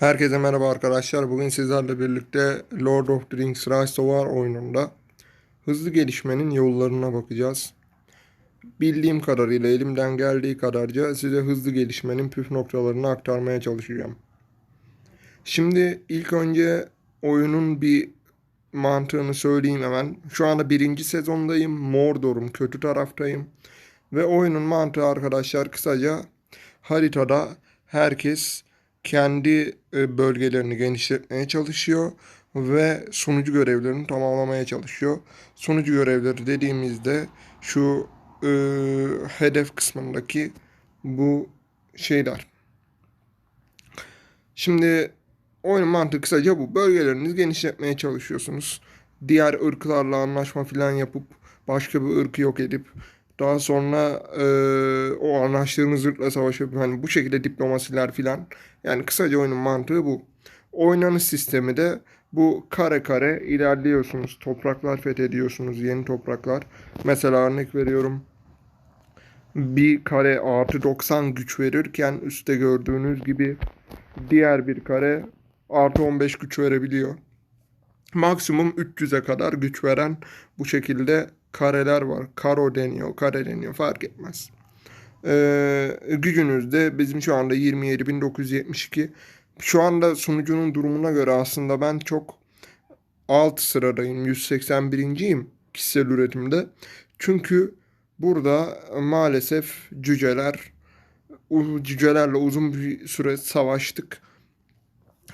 Herkese merhaba arkadaşlar. Bugün sizlerle birlikte Lord of the Rings Rise of War oyununda hızlı gelişmenin yollarına bakacağız. Bildiğim kadarıyla elimden geldiği kadarca size hızlı gelişmenin püf noktalarını aktarmaya çalışacağım. Şimdi ilk önce oyunun bir mantığını söyleyeyim hemen. Şu anda birinci sezondayım. Mordor'um, kötü taraftayım. Ve oyunun mantığı arkadaşlar kısaca haritada herkes kendi e, bölgelerini genişletmeye çalışıyor ve sunucu görevlerini tamamlamaya çalışıyor. Sunucu görevleri dediğimizde şu e, hedef kısmındaki bu şeyler. Şimdi oyunun mantığı kısaca bu. Bölgelerinizi genişletmeye çalışıyorsunuz. Diğer ırklarla anlaşma falan yapıp başka bir ırkı yok edip daha sonra e, o anlaştığınız ırkla savaşıp hani bu şekilde diplomasiler filan. Yani kısaca oyunun mantığı bu. Oynanış sistemi de bu kare kare ilerliyorsunuz. Topraklar fethediyorsunuz. Yeni topraklar. Mesela örnek veriyorum. Bir kare artı 90 güç verirken üstte gördüğünüz gibi diğer bir kare artı 15 güç verebiliyor. Maksimum 300'e kadar güç veren bu şekilde kareler var. Karo deniyor, kare deniyor fark etmez. Ee, gücünüz de bizim şu anda 27.972. Şu anda sunucunun durumuna göre aslında ben çok alt sıradayım. 181.yim kişisel üretimde. Çünkü burada maalesef cüceler cücelerle uzun bir süre savaştık.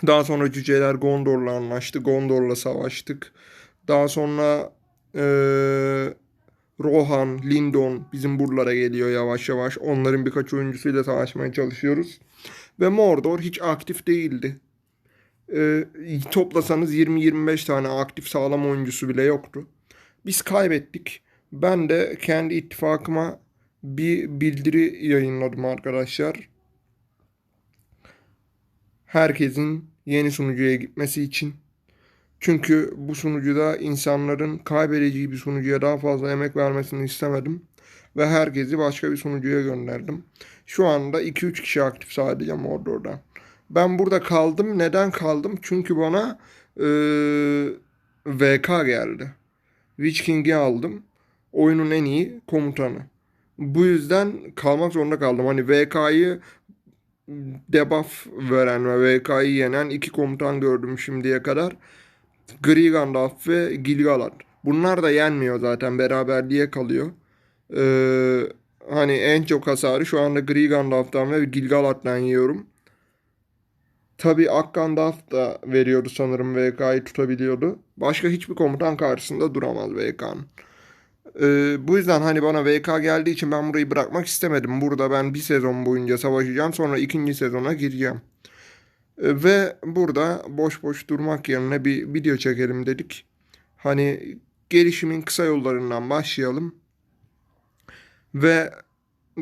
Daha sonra cüceler Gondor'la anlaştı. Gondor'la savaştık. Daha sonra ee, Rohan, Lindon bizim buralara geliyor yavaş yavaş. Onların birkaç oyuncusuyla savaşmaya çalışıyoruz. Ve Mordor hiç aktif değildi. Ee, toplasanız 20-25 tane aktif sağlam oyuncusu bile yoktu. Biz kaybettik. Ben de kendi ittifakıma bir bildiri yayınladım arkadaşlar. Herkesin yeni sunucuya gitmesi için. Çünkü bu sunucuda insanların kaybedeceği bir sunucuya daha fazla emek vermesini istemedim. Ve herkesi başka bir sunucuya gönderdim. Şu anda 2-3 kişi aktif sadece Mordor'da. Ben burada kaldım. Neden kaldım? Çünkü bana e, VK geldi. Witch King'i aldım. Oyunun en iyi komutanı. Bu yüzden kalmak zorunda kaldım. Hani VK'yı debuff veren ve VK'yı yenen iki komutan gördüm şimdiye kadar. Gri Gandalf ve Gilgalad. Bunlar da yenmiyor zaten beraberliğe kalıyor. Ee, hani en çok hasarı şu anda Gri Gandalf'tan ve Gilgalad'dan yiyorum. Tabi Ak Gandalf da veriyordu sanırım VK'yı tutabiliyordu. Başka hiçbir komutan karşısında duramaz VK'nın. Ee, bu yüzden hani bana VK geldiği için ben burayı bırakmak istemedim. Burada ben bir sezon boyunca savaşacağım. Sonra ikinci sezona gireceğim. Ee, ve burada boş boş durmak yerine bir video çekelim dedik. Hani gelişimin kısa yollarından başlayalım. Ve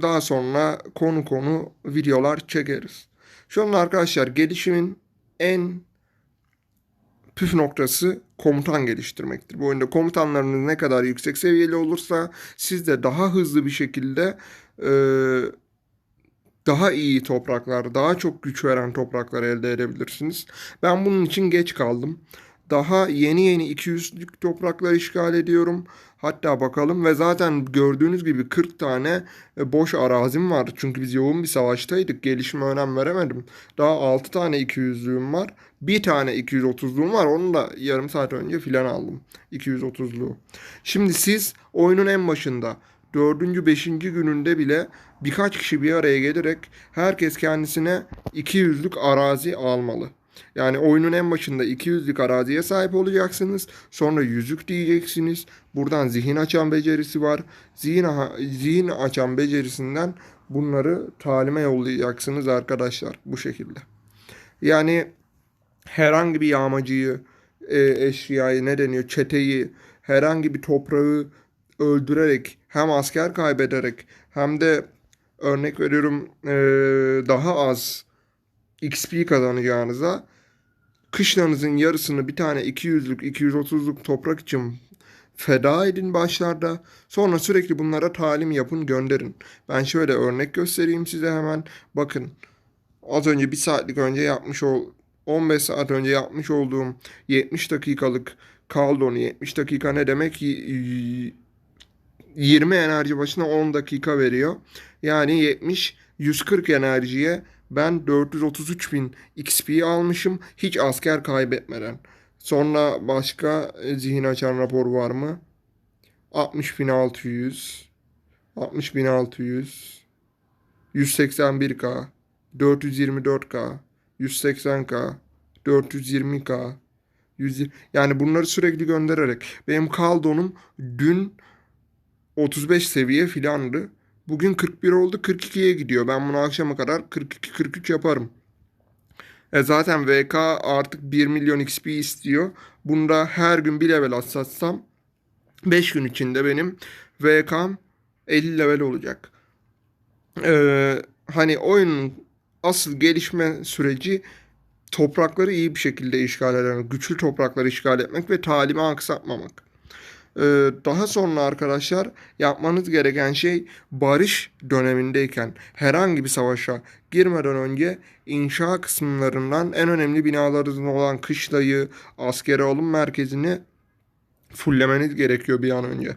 daha sonra konu konu videolar çekeriz. Şu an arkadaşlar gelişimin en püf noktası komutan geliştirmektir. Bu oyunda komutanlarınız ne kadar yüksek seviyeli olursa siz de daha hızlı bir şekilde e, daha iyi topraklar, daha çok güç veren topraklar elde edebilirsiniz. Ben bunun için geç kaldım. Daha yeni yeni 200'lük topraklar işgal ediyorum. Hatta bakalım ve zaten gördüğünüz gibi 40 tane e, boş arazim var. Çünkü biz yoğun bir savaştaydık. Gelişime önem veremedim. Daha 6 tane 200'lüğüm var. Bir tane 230'luğum var. Onu da yarım saat önce filan aldım. 230'luğu. Şimdi siz oyunun en başında dördüncü, beşinci gününde bile birkaç kişi bir araya gelerek herkes kendisine 200'lük arazi almalı. Yani oyunun en başında 200'lük araziye sahip olacaksınız. Sonra yüzük diyeceksiniz. Buradan zihin açan becerisi var. Zihin, zihin açan becerisinden bunları talime yollayacaksınız arkadaşlar bu şekilde. Yani herhangi bir yağmacıyı, e, eşyayı ne deniyor, çeteyi, herhangi bir toprağı öldürerek hem asker kaybederek hem de örnek veriyorum e, daha az XP kazanacağınıza kışlanızın yarısını bir tane 200'lük 230'luk toprak için feda edin başlarda. Sonra sürekli bunlara talim yapın gönderin. Ben şöyle örnek göstereyim size hemen. Bakın az önce bir saatlik önce yapmış ol 15 saat önce yapmış olduğum 70 dakikalık kaldonu 70 dakika ne demek? Y- 20 enerji başına 10 dakika veriyor. Yani 70 140 enerjiye ben 433 bin XP almışım hiç asker kaybetmeden. Sonra başka e, zihin açan rapor var mı? 60.600 60.600 181K 424K 180K 420K 100, yani bunları sürekli göndererek benim kaldonum dün 35 seviye filandı. Bugün 41 oldu 42'ye gidiyor. Ben bunu akşama kadar 42-43 yaparım. E zaten VK artık 1 milyon XP istiyor. Bunda her gün bir level atsatsam 5 gün içinde benim VK'm 50 level olacak. Ee, hani oyunun asıl gelişme süreci toprakları iyi bir şekilde işgal etmek, güçlü toprakları işgal etmek ve talimi aksatmamak. Ee, daha sonra arkadaşlar yapmanız gereken şey barış dönemindeyken herhangi bir savaşa girmeden önce inşa kısımlarından en önemli binalarınızın olan kışlayı, askeri alım merkezini fullemeniz gerekiyor bir an önce.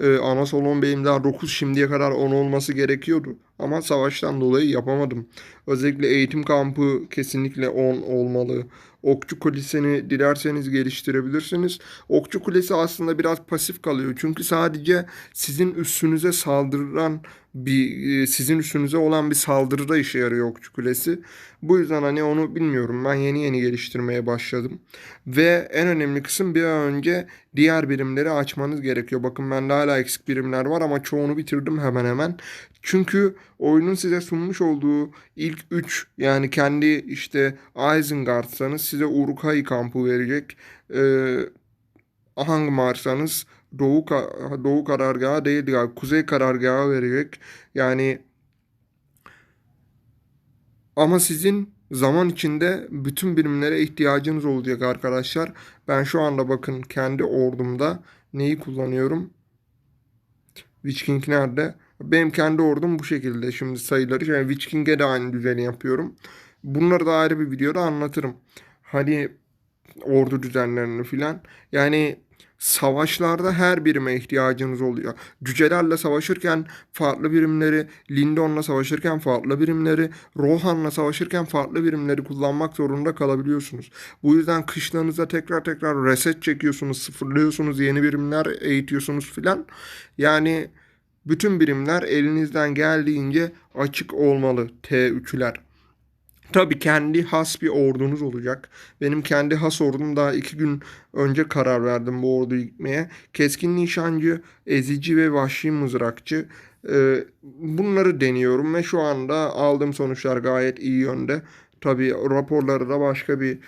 Ee, ana salon benim daha 9 şimdiye kadar 10 olması gerekiyordu. Ama savaştan dolayı yapamadım. Özellikle eğitim kampı kesinlikle 10 olmalı. Okçu Kulesi'ni dilerseniz geliştirebilirsiniz. Okçu Kulesi aslında biraz pasif kalıyor. Çünkü sadece sizin üstünüze saldıran bir e, sizin üstünüze olan bir saldırıda işe yarıyor Okçu Kulesi. Bu yüzden hani onu bilmiyorum. Ben yeni yeni geliştirmeye başladım. Ve en önemli kısım bir önce diğer birimleri açmanız gerekiyor. Bakın bende hala eksik birimler var ama çoğunu bitirdim hemen hemen. Çünkü oyunun size sunmuş olduğu ilk 3 yani kendi işte Isengard'sanız size Uruk-hai kampı verecek. Ee, Angmar'sanız Doğu, Doğu karargahı değil galiba Kuzey karargahı verecek. Yani ama sizin zaman içinde bütün birimlere ihtiyacınız olacak arkadaşlar. Ben şu anda bakın kendi ordumda neyi kullanıyorum? Witch King nerede? Benim kendi ordum bu şekilde şimdi sayıları. Yani Witch King'e de aynı düzeni yapıyorum. Bunları da ayrı bir videoda anlatırım. Hani ordu düzenlerini filan. Yani savaşlarda her birime ihtiyacınız oluyor. Cücelerle savaşırken farklı birimleri, Lindon'la savaşırken farklı birimleri, Rohan'la savaşırken farklı birimleri kullanmak zorunda kalabiliyorsunuz. Bu yüzden kışlarınıza tekrar tekrar reset çekiyorsunuz, sıfırlıyorsunuz, yeni birimler eğitiyorsunuz filan. Yani bütün birimler elinizden geldiğince açık olmalı T3'ler. Tabii kendi has bir ordunuz olacak. Benim kendi has ordum daha iki gün önce karar verdim bu orduyu gitmeye. Keskin nişancı, ezici ve vahşi mızrakçı. Ee, bunları deniyorum ve şu anda aldığım sonuçlar gayet iyi yönde. Tabii raporları da başka bir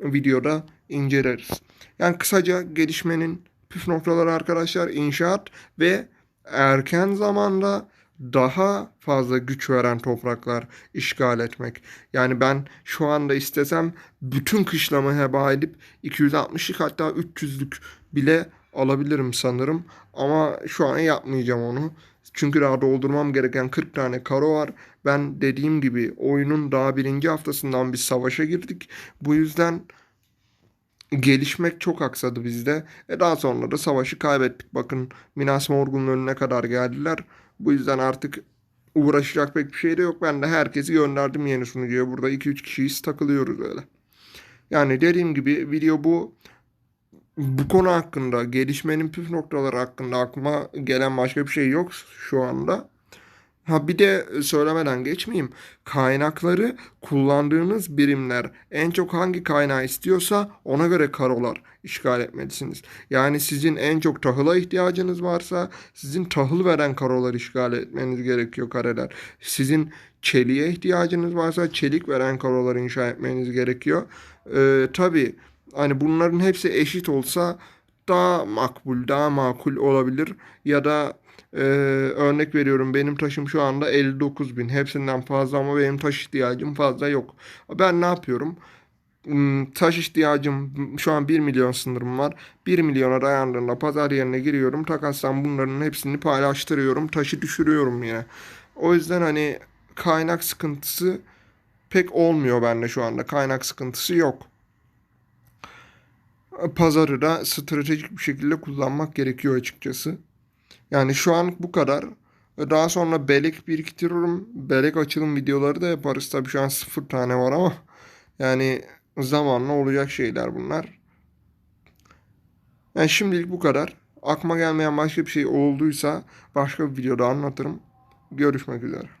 videoda inceleriz. Yani kısaca gelişmenin püf noktaları arkadaşlar inşaat ve erken zamanda daha fazla güç veren topraklar işgal etmek. Yani ben şu anda istesem bütün kışlamı heba edip 260'lık hatta 300'lük bile alabilirim sanırım. Ama şu an yapmayacağım onu. Çünkü daha doldurmam gereken 40 tane karo var. Ben dediğim gibi oyunun daha birinci haftasından bir savaşa girdik. Bu yüzden gelişmek çok aksadı bizde. E daha sonra da savaşı kaybettik. Bakın Minas Morgul'un önüne kadar geldiler. Bu yüzden artık uğraşacak pek bir şey de yok. Ben de herkesi gönderdim yeni sunucuya. Burada 2-3 kişiyiz takılıyoruz öyle. Yani dediğim gibi video bu. Bu konu hakkında, gelişmenin püf noktaları hakkında aklıma gelen başka bir şey yok şu anda. Ha bir de söylemeden geçmeyeyim. Kaynakları kullandığınız birimler en çok hangi kaynağı istiyorsa ona göre karolar işgal etmelisiniz. Yani sizin en çok tahıla ihtiyacınız varsa sizin tahıl veren karolar işgal etmeniz gerekiyor kareler. Sizin çeliğe ihtiyacınız varsa çelik veren karoları inşa etmeniz gerekiyor. Ee, tabii hani bunların hepsi eşit olsa daha makbul, daha makul olabilir. Ya da ee, örnek veriyorum benim taşım şu anda 59 bin. Hepsinden fazla ama benim taş ihtiyacım fazla yok. Ben ne yapıyorum? Hmm, Taş ihtiyacım şu an 1 milyon sınırım var. 1 milyona dayandığında pazar yerine giriyorum. Takastan bunların hepsini paylaştırıyorum. Taşı düşürüyorum yine. O yüzden hani kaynak sıkıntısı pek olmuyor bende şu anda. Kaynak sıkıntısı yok. Pazarı da stratejik bir şekilde kullanmak gerekiyor açıkçası. Yani şu an bu kadar. Daha sonra belek biriktiriyorum. Belek açılım videoları da yaparız. Tabii şu an sıfır tane var ama yani zamanla olacak şeyler bunlar. Yani şimdilik bu kadar. Aklıma gelmeyen başka bir şey olduysa başka bir videoda anlatırım. Görüşmek üzere.